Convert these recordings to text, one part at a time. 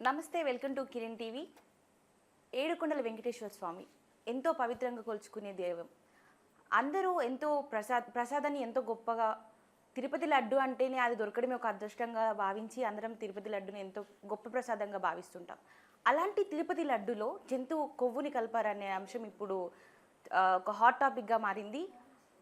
నమస్తే welcome to Kiran TV. ఏడుకొండల వెంకటేశ్వర స్వామి ఎంతో పవిత్రంగా కొలుచుకునే దైవం. అందరూ ఎంతో ప్రసాద్ ప్రసాదాన్ని ఎంతో గొప్పగా తిరుపతి లడ్డు అంటేనే అది దొరకడమే ఒక అదృష్టంగా భావించి అందరం తిరుపతి లడ్డుని ఎంతో గొప్ప ప్రసాదంగా భావిస్తుంటాం. అలాంటి తిరుపతి లడ్డులో జంతువు కొవ్వుని కలపారనే అంశం ఇప్పుడు ఒక హాట్ టాపిక్గా మారింది.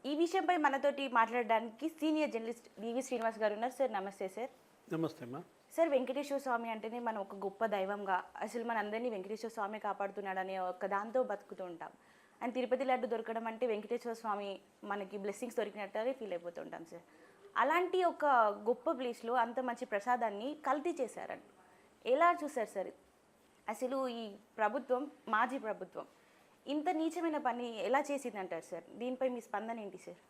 ఈ విషయంపై మనతోటి మాట్లాడడానికి సీనియర్ జర్నలిస్ట్ డివి శ్రీనివాస్ గారు ఉన్నారు. సార్ నమస్తే సార్. నమస్తే మా సార్ వెంకటేశ్వర స్వామి అంటేనే మనం ఒక గొప్ప దైవంగా అసలు మనందరినీ వెంకటేశ్వర స్వామి కాపాడుతున్నాడు అనే ఒక దాంతో బతుకుతూ ఉంటాం. అండ్ తిరుపతి లడ్డు దొరకడం అంటే వెంకటేశ్వర స్వామి మనకి బ్లెస్సింగ్స్ దొరికినట్టే ఫీల్ అయిపోతుంటాం సార్. అలాంటి ఒక గొప్ప ప్లేస్లో అంత మంచి ప్రసాదాన్ని కల్తీ చేశారంట. ఎలా చూసారు సార్? అసలు ఈ ప్రభుత్వం మాజీ ప్రభుత్వం ఇంత నీచమైన పని ఎలా చేసిందంటారు సార్? దీనిపై మీ స్పందన ఏంటి సార్?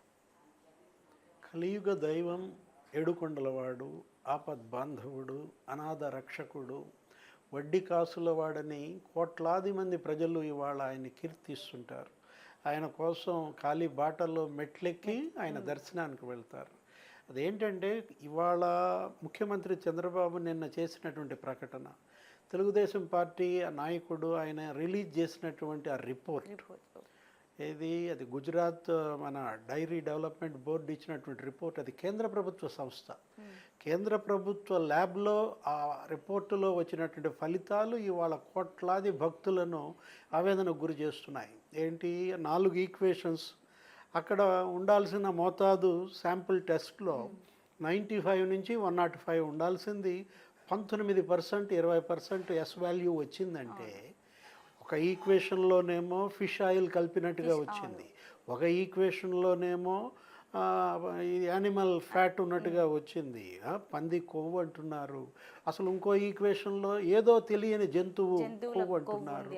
కలియుగ దైవం ఏడుకొండలవాడు ఆపద్ బాంధవుడు అనాథ రక్షకుడు వడ్డీ కాసుల వాడని కోట్లాది మంది ప్రజలు ఇవాళ ఆయన కీర్తిస్తుంటారు. ఆయన కోసం ఖాళీ బాటల్లో మెట్లెక్కి ఆయన దర్శనానికి వెళ్తారు. అదేంటంటే ఇవాళ ముఖ్యమంత్రి చంద్రబాబు నిన్న చేసినటువంటి ప్రకటన. తెలుగుదేశం పార్టీ నాయకుడు ఆయన రిలీజ్ చేసినటువంటి ఆ రిపోర్ట్. ఏది? అది గుజరాత్ మన డైరీ డెవలప్మెంట్ బోర్డు ఇచ్చినటువంటి రిపోర్ట్. అది కేంద్ర ప్రభుత్వ సంస్థ. కేంద్ర ప్రభుత్వ ల్యాబ్లో ఆ రిపోర్టులో వచ్చినటువంటి ఫలితాలు ఇవాళ కోట్లాది భక్తులను ఆవేదనకు గురి చేస్తున్నాయి. ఏంటి? నాలుగు ఈక్వేషన్స్. అక్కడ ఉండాల్సిన మోతాదు శాంపుల్ టెస్ట్లో నైంటీ ఫైవ్ నుంచి వన్ నాట్ ఫైవ్ ఉండాల్సింది. పంతొమ్మిది పర్సెంట్ ఇరవై పర్సెంట్ ఎస్ వాల్యూ వచ్చిందంటే ఒక ఈక్వేషన్లోనేమో ఫిష్ ఆయిల్ కలిపినట్టుగా వచ్చింది. ఒక ఈక్వేషన్లోనేమో యానిమల్ ఫ్యాట్ ఉన్నట్టుగా వచ్చింది. పంది కొవ్వు అంటున్నారు. అసలు ఇంకో ఈక్వేషన్లో ఏదో తెలియని జంతువు కొవ్వు అంటున్నారు.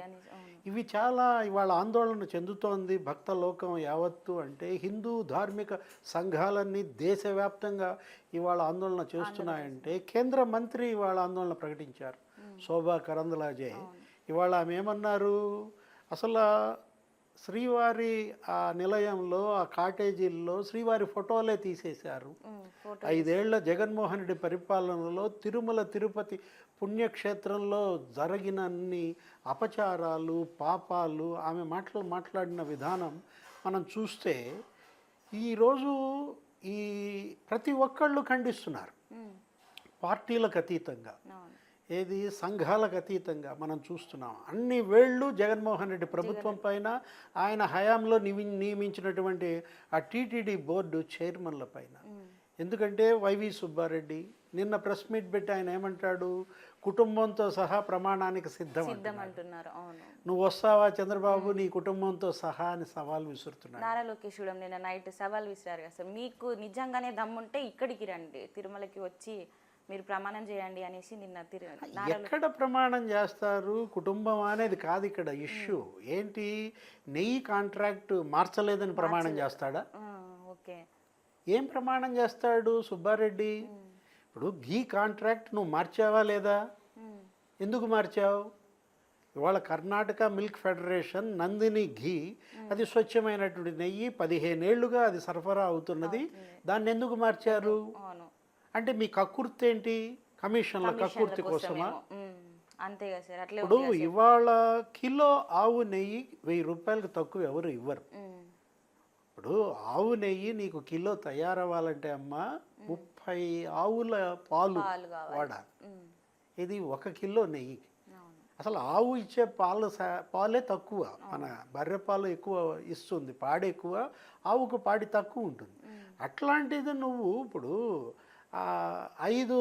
ఇవి చాలా ఇవాళ ఆందోళన చెందుతోంది భక్త లోకం యావత్తు. అంటే హిందూ ధార్మిక సంఘాలన్నీ దేశవ్యాప్తంగా ఇవాళ ఆందోళన చేస్తున్నాయంటే కేంద్ర మంత్రి ఇవాళ ఆందోళన ప్రకటించారు. శోభా కరందలాజే. ఇవాళ ఆమె ఏమన్నారు అసలు శ్రీవారి ఆ నిలయంలో ఆ కాటేజీల్లో శ్రీవారి ఫోటోలే తీసేశారు. ఐదేళ్ళ జగన్మోహన్ రెడ్డి పరిపాలనలో తిరుమల తిరుపతి పుణ్యక్షేత్రంలో జరిగినన్ని అపచారాలు పాపాలు ఆమె మాటలు మాట్లాడిన విధానం మనం చూస్తే ఈరోజు ఈ ప్రతి ఒక్కళ్ళు ఖండిస్తున్నారు. పార్టీలకు అతీతంగా. ఏది? సంఘాలకు అతీతంగా మనం చూస్తున్నాం. అన్ని వేళ్ళు జగన్మోహన్ రెడ్డి ప్రభుత్వం పైన ఆయన హయాంలో నియమించినటువంటి ఆ టీటీడీ బోర్డు చైర్మన్ల పైన. ఎందుకంటే వైవి సుబ్బారెడ్డి నిన్న ప్రెస్ మీట్ పెట్టి ఆయన ఏమంటాడు? కుటుంబంతో సహా ప్రమాణానికి సిద్ధం. అంటున్నారు నువ్వు వస్తావా చంద్రబాబు? నీ కుటుంబంతో సహా అని సవాల్ విసురుతున్నాడు. నారా లోకేష్ నిన్న నైట్ సవాల్ విసిరారు కదా సార్. మీకు నిజంగానే దమ్ముంటే ఇక్కడికి రండి. తిరుమలకి వచ్చి మీరు ప్రమాణం చేయండి అనేసి నిన్న ఎక్కడ ప్రమాణం చేస్తారు? కుటుంబం అనేది కాదు ఇక్కడ ఇష్యూ. ఏంటి? నెయ్యి కాంట్రాక్ట్ మార్చలేదని ప్రమాణం చేస్తాడా? ఓకే. ఏం ప్రమాణం చేస్తాడు సుబ్బారెడ్డి? ఇప్పుడు ఘీ కాంట్రాక్ట్ నువ్వు మార్చావా లేదా? ఎందుకు మార్చావు? ఇవాళ Karnataka milk federation Nandini ghee అది స్వచ్ఛమైనటువంటి నెయ్యి పదిహేనేళ్ళుగా అది సరఫరా అవుతున్నది. దాన్ని ఎందుకు మార్చారు? అంటే మీ కక్కుర్తి ఏంటి? కమిషన్ల కక్కుర్తి కోసమా? అంతే కదా సార్ అట్లే ఇప్పుడు ఇవాళ కిలో ఆవు నెయ్యి వెయ్యి రూపాయలకు తక్కువ ఎవరు ఇవ్వరు. ఇప్పుడు ఆవు నెయ్యి నీకు కిలో తయారవ్వాలంటే అమ్మా ముప్పై ఆవుల పాలు వాడాలి. ఇది ఒక కిలో నెయ్యి. అసలు ఆవు ఇచ్చే పాలు పాలే తక్కువ. మన బర్రె పాలు ఎక్కువ ఇస్తుంది పాడి ఎక్కువ ఆవుకు పాడి తక్కువ ఉంటుంది. అట్లాంటిది నువ్వు ఇప్పుడు ఐదు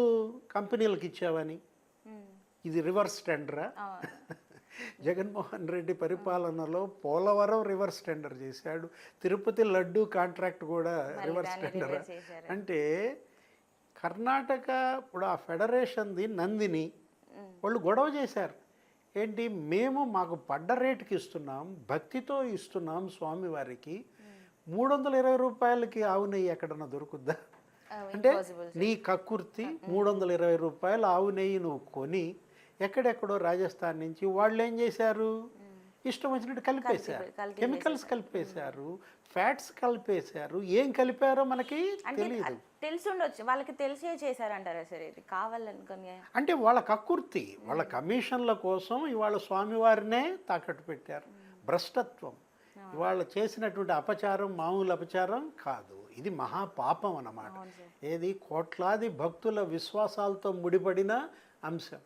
కంపెనీలకు ఇచ్చావని. ఇది రివర్స్ టెండరా? జగన్మోహన్ రెడ్డి పరిపాలనలో పోలవరం రివర్స్ టెండర్ చేశాడు. తిరుపతి లడ్డు కాంట్రాక్ట్ కూడా రివర్స్ టెండర్. అంటే కర్ణాటక ఇప్పుడు ఆ ఫెడరేషన్ది నందిని. వాళ్ళు గొడవ చేశారు. ఏంటి? మేము మాకు పడ్డ రేటుకి ఇస్తున్నాం భక్తితో ఇస్తున్నాం స్వామివారికి. మూడు వందల ఇరవై రూపాయలకి ఆవు నెయ్యి ఎక్కడన్నా దొరుకుద్దా? అంటే. నీ కక్కుర్తి మూడు వందల ఇరవై రూపాయలు ఆవు నెయ్యి నువ్వు కొని ఎక్కడెక్కడో రాజస్థాన్ నుంచి వాళ్ళు ఏం చేశారు? ఇష్టం వచ్చినట్టు కలిపేశారు. కెమికల్స్ కలిపేశారు. ఫ్యాట్స్ కలిపేశారు. ఏం కలిపారో మనకి తెలియదు తెలిసి ఉండొచ్చు వాళ్ళకి తెలిసే చేశారంటారా సార్ ఇది? కావాలనుకుని అంటే వాళ్ళ కక్కుర్తి వాళ్ళ కమిషన్ల కోసం ఇవాళ స్వామివారినే తాకట్టు పెట్టారు. భ్రష్టత్వం. ఇవాళ చేసినటువంటి అపచారం మామూలు అపచారం కాదు. ఇది మహాపాపం అన్నమాట. ఏది? కోట్లాది భక్తుల విశ్వాసాలతో ముడిపడిన అంశం.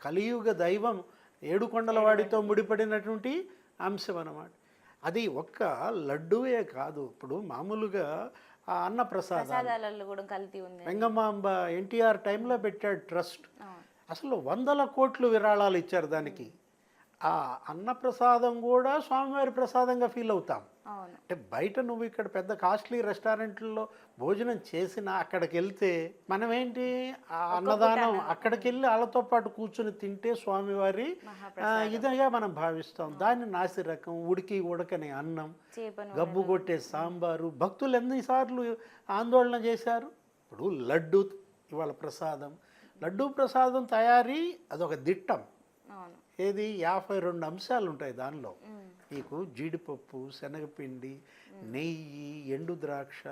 కలియుగ దైవం ఏడుకొండల. వాడితో ముడిపడినటువంటి అంశం అన్నమాట. అది ఒక్క లడ్డూయే కాదు. ఇప్పుడు మామూలుగా ఆ ఉంది. వెంగమాంబ ఎన్టీఆర్ టైంలో పెట్టాడు ట్రస్ట్. అసలు వందల కోట్లు విరాళాలు ఇచ్చారు దానికి. ఆ అన్నప్రసాదం కూడా స్వామివారి ప్రసాదంగా ఫీల్ అవుతాం. అంటే బయట నువ్వు ఇక్కడ పెద్ద కాస్ట్లీ రెస్టారెంట్లలో భోజనం చేసినా అక్కడికి వెళ్తే మనం ఏంటి ఆ అన్నదానం. అక్కడికి వెళ్ళి వాళ్ళతో పాటు కూర్చుని తింటే స్వామివారి ఇదిగా మనం భావిస్తాం. దాన్ని నాసిరకం ఉడికి ఉడకని అన్నం గబ్బు కొట్టే సాంబారు. భక్తులు ఎన్నిసార్లు ఆందోళన చేశారు? ఇప్పుడు లడ్డు ఇవాళ ప్రసాదం. లడ్డు ప్రసాదం తయారీ అదొక దిట్టం. ఏది? యాభై రెండు అంశాలు ఉంటాయి దానిలో. నీకు జీడిపప్పు శనగపిండి నెయ్యి ఎండు ద్రాక్ష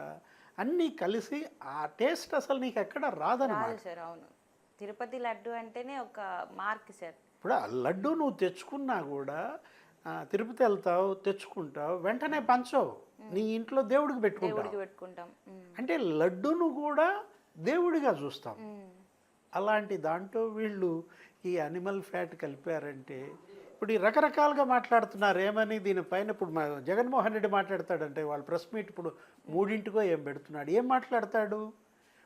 అన్నీ కలిసి ఆ టేస్ట్ అసలు నీకు ఎక్కడ రాదనమాట రాదు సార్ అవును. తిరుపతి లడ్డు అంటేనే ఒక మార్క్ సార్. ఇప్పుడు ఆ లడ్డు నువ్వు తెచ్చుకున్నా కూడా తిరుపతి వెళ్తావు తెచ్చుకుంటావు వెంటనే పంచవు. నీ ఇంట్లో దేవుడికి పెట్టుకుంటావు. పెట్టుకుంటాం. అంటే లడ్డును కూడా దేవుడిగా చూస్తాం. అలాంటి దాంట్లో వీళ్ళు ఈ అనిమల్ ఫ్యాట్ కలిపారంటే ఇప్పుడు ఈ రకరకాలుగా మాట్లాడుతున్నారు. ఏమని దీనిపైన ఇప్పుడు మా జగన్మోహన్ రెడ్డి మాట్లాడతాడంటే వాళ్ళ ప్రెస్ మీట్ ఇప్పుడు మూడింటికో ఏం పెడుతున్నాడు? ఏం మాట్లాడతాడు?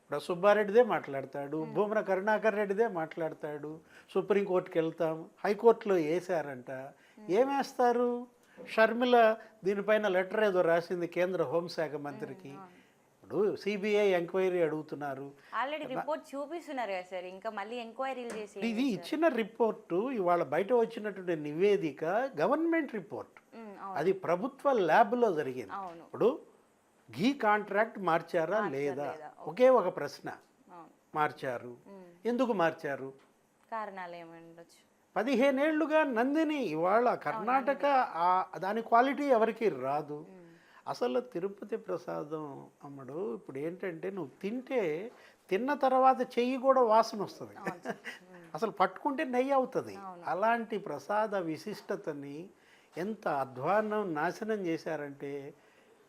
ఇప్పుడు సుబ్బారెడ్డిదే మాట్లాడతాడు భూమన కరుణాకర్ రెడ్డిదే మాట్లాడతాడు సుప్రీంకోర్టుకి వెళ్తాం హైకోర్టులో వేశారంట. ఏమేస్తారు షర్మిల దీనిపైన లెటర్ ఏదో రాసింది కేంద్ర హోంశాఖ మంత్రికి. ఇప్పుడు సిబిఐ ఎంక్వైరీ అడుగుతున్నారు. ఆల్రెడీ రిపోర్ట్ చూపిస్తున్నారు కదా సార్ ఇంకా మళ్ళీ ఎంక్వైరీలు చేసి ఇది ఇచ్చిన రిపోర్టు ఇవాళ బయట వచ్చినటువంటి నివేదిక గవర్నమెంట్ రిపోర్ట్ అది ప్రభుత్వ ల్యాబ్లో జరిగింది. ఇప్పుడు ఘీ కాంట్రాక్ట్ మార్చారా లేదా? ఒకే ఒక ప్రశ్న. మార్చారు. ఎందుకు మార్చారు? కారణాలు ఏమి ఉండొచ్చు? పదిహేనేళ్ళుగా నందిని ఇవాళ కర్ణాటక దాని క్వాలిటీ ఎవరికి రాదు. అసలు తిరుపతి ప్రసాదం అమ్మడు ఇప్పుడు ఏంటంటే నువ్వు తింటే తిన్న తర్వాత చెయ్యి కూడా వాసన వస్తుంది. అసలు పట్టుకుంటే నెయ్యి అవుతుంది. అలాంటి ప్రసాద విశిష్టతని ఎంత అధ్వాన్నం నాశనం చేశారంటే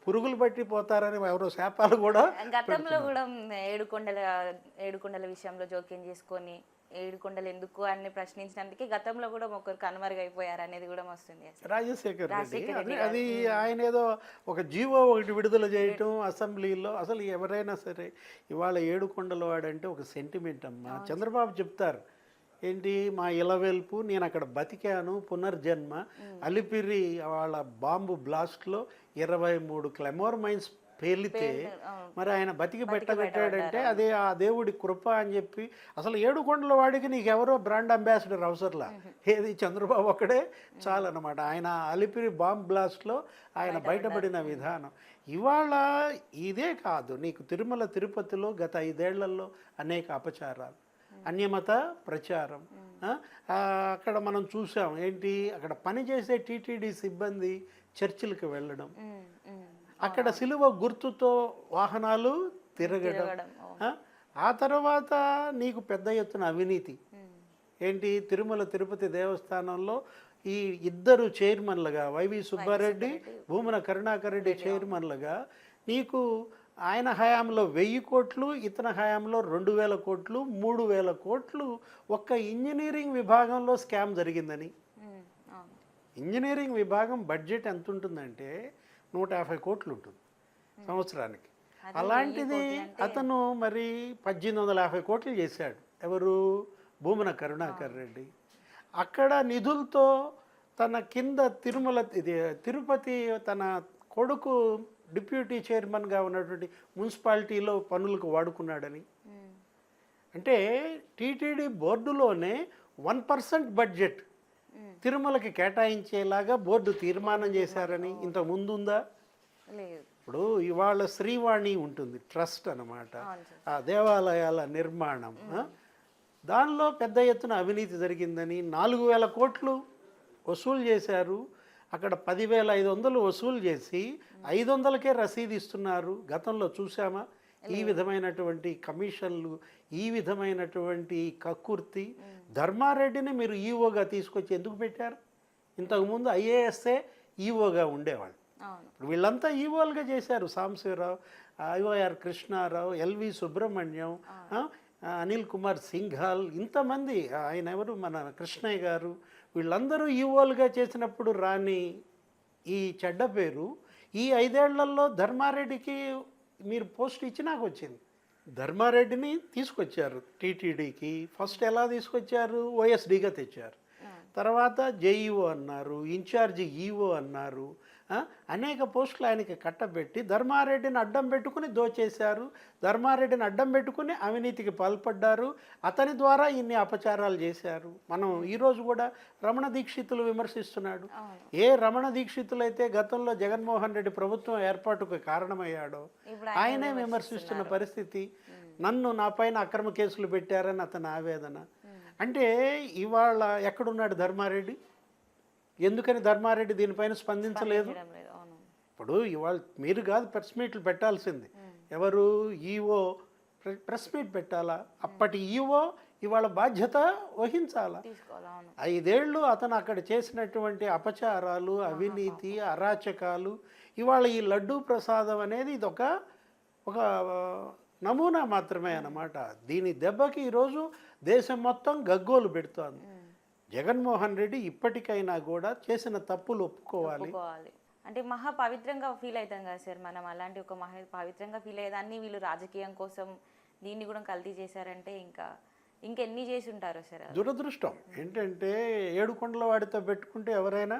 పురుగులు పట్టిపోతారని ఎవరో శాపాలు కూడా గతంలో కూడా ఏడుకొండల ఏడుకొండల విషయంలో జోక్యం చేసుకొని ఏడుకొండలు ఎందుకు అని ప్రశ్నించినందుకే గతంలో కూడా ఒకరు కనుమరుగైపోయారు అనేది కూడా వస్తుంది. రాజశేఖర్ రెడ్డి అది ఆయన ఏదో ఒక జీవో ఒకటి విడుదల చేయటం అసెంబ్లీలో అసలు ఎవరైనా సరే ఇవాళ ఏడుకొండల వాడంటే ఒక సెంటిమెంట్ అమ్మా. చంద్రబాబు చెప్తారు ఏంటి మా ఇలవెల్పు నేను అక్కడ బతికాను పునర్జన్మ. అలిపిరి వాళ్ళ బాంబు బ్లాస్ట్లో ఇరవై మూడు క్లెమోర్ మైన్స్ పేలితే. మరి ఆయన బతికి పెట్టబెట్టాడంటే అదే ఆ దేవుడి కృప అని చెప్పి అసలు ఏడు కొండల వాడికి నీకెవరో బ్రాండ్ అంబాసిడర్ అవసరంలా. ఏది చంద్రబాబు ఒక్కడే చాలన్నమాట. ఆయన అలిపిరి బాంబ్ బ్లాస్ట్లో ఆయన బయటపడిన విధానం. ఇవాళ ఇదే కాదు నీకు తిరుమల తిరుపతిలో గత ఐదేళ్ళలో అనేక అపచారాలు. అన్యమత ప్రచారం అక్కడ మనం చూసాం ఏంటి అక్కడ పనిచేసే టీటీడీ సిబ్బంది చర్చిలకు వెళ్ళడం. అక్కడ సిలువ గుర్తుతో వాహనాలు తిరగడం. ఆ? తర్వాత నీకు పెద్ద ఎత్తున అవినీతి. ఏంటి తిరుమల తిరుపతి దేవస్థానంలో ఈ ఇద్దరు చైర్మన్లుగా వైవి సుబ్బారెడ్డి భూమన కరుణాకర్ రెడ్డి చైర్మన్లుగా నీకు ఆయన హయాంలో వెయ్యి కోట్లు ఇతని హయాంలో రెండు వేల కోట్లు మూడు వేల కోట్లు ఒక్క ఇంజనీరింగ్ విభాగంలో స్కామ్ జరిగిందని. ఇంజనీరింగ్ విభాగం బడ్జెట్ ఎంత ఉంటుందంటే నూట యాభై కోట్లు ఉంటుంది సంవత్సరానికి. అలాంటిది అతను మరి పద్దెనిమిది వందల యాభై కోట్లు చేశాడు. ఎవరు? భూమన కరుణాకర్ రెడ్డి. అక్కడ నిధులతో తన కింద తిరుమల ఇది తిరుపతి తన కొడుకు డిప్యూటీ చైర్మన్గా ఉన్నటువంటి మున్సిపాలిటీలో పనులకు వాడుకున్నాడని. అంటే టీటీడీ బోర్డులోనే వన్ పర్సెంట్ బడ్జెట్. తిరుమలకి కేటాయించేలాగా బోర్డు తీర్మానం చేశారని ఇంత ముందుందా? లేదు. ఇప్పుడు ఇవాళ శ్రీవాణి ఉంటుంది ట్రస్ట్ సార్. ఆ దేవాలయాల నిర్మాణం? దానిలో పెద్ద ఎత్తున అవినీతి జరిగిందని నాలుగు వేల కోట్లు వసూలు చేశారు. అక్కడ పదివేల ఐదు వందలు వసూలు చేసి ఐదు వందలకే రసీదు ఇస్తున్నారు. గతంలో చూసామా ఈ విధమైనటువంటి కమిషన్లు ఈ విధమైనటువంటి కక్కుర్తి ధర్మారెడ్డిని మీరు ఈఓగా తీసుకొచ్చి ఎందుకు పెట్టారు? ఇంతకుముందు ఐఏఎస్ఏ ఈఓగా ఉండేవాళ్ళు. ఇప్పుడు వీళ్ళంతా ఈవోలుగా చేశారు. సాంబశివరావు ఐఓఆర్ కృష్ణారావు ఎల్వి సుబ్రహ్మణ్యం అనిల్ కుమార్ సింఘాల్ ఇంతమంది. ఆయన ఎవరు? మన కృష్ణయ్య గారు వీళ్ళందరూ ఈవోలుగా చేసినప్పుడు రాని ఈ చెడ్డ పేరు ఈ ఐదేళ్ళలో ధర్మారెడ్డికి మీరు పోస్ట్ ఇచ్చి నాకు వచ్చింది. ధర్మారెడ్డిని తీసుకొచ్చారు టీటీడీకి ఫస్ట్ ఎలా తీసుకొచ్చారు? ఓఎస్డీగా తెచ్చారు. తర్వాత జేఈఓ అన్నారు ఇన్ఛార్జి ఈఓ అన్నారు అనేక పోస్టులు ఆయనకి కట్టబెట్టి ధర్మారెడ్డిని అడ్డం పెట్టుకుని దోచేశారు. ధర్మారెడ్డిని అడ్డం పెట్టుకుని అవినీతికి పాల్పడ్డారు. అతని ద్వారా ఇన్ని అపచారాలు చేశారు. మనం ఈరోజు కూడా రమణ దీక్షితులు విమర్శిస్తున్నాడు. ఏ రమణ దీక్షితులు అయితే గతంలో జగన్మోహన్ రెడ్డి ప్రభుత్వం ఏర్పాటుకు కారణమయ్యాడో ఆయనే విమర్శిస్తున్న పరిస్థితి నన్ను నా పైన అక్రమ కేసులు పెట్టారని అతని ఆవేదన. అంటే ఇవాళ ఎక్కడున్నాడు ధర్మారెడ్డి? ఎందుకని ధర్మారెడ్డి దీనిపైన స్పందించలేదు? ఇప్పుడు ఇవాళ మీరు కాదు ప్రెస్ మీట్లు పెట్టాల్సింది. ఎవరు ఈఓ ప్రెస్ మీట్ పెట్టాలా? అప్పటి ఈఓ ఇవాళ బాధ్యత వహించాలా? ఐదేళ్ళు అతను అక్కడ చేసినటువంటి అపచారాలు అవినీతి అరాచకాలు ఇవాళ ఈ లడ్డూ ప్రసాదం అనేది ఇది ఒక ఒక నమూనా మాత్రమే అన్నమాట. దీని దెబ్బకి ఈరోజు దేశం మొత్తం గగ్గోలు పెడుతోంది. జగన్మోహన్ రెడ్డి ఇప్పటికైనా కూడా చేసిన తప్పులు ఒప్పుకోవాలి. అంటే మహా పవిత్రంగా ఫీల్ అవుతాం కదా సార్ మనం. అలాంటి ఒక మహా పవిత్రంగా ఫీల్ అయ్యేదాన్ని వీళ్ళు రాజకీయం కోసం దీన్ని కూడా కల్తీ చేశారంటే ఇంకా ఇంకెన్ని చేసి ఉంటారో సార్. దురదృష్టం. ఏంటంటే ఏడుకొండల వాడితో పెట్టుకుంటే ఎవరైనా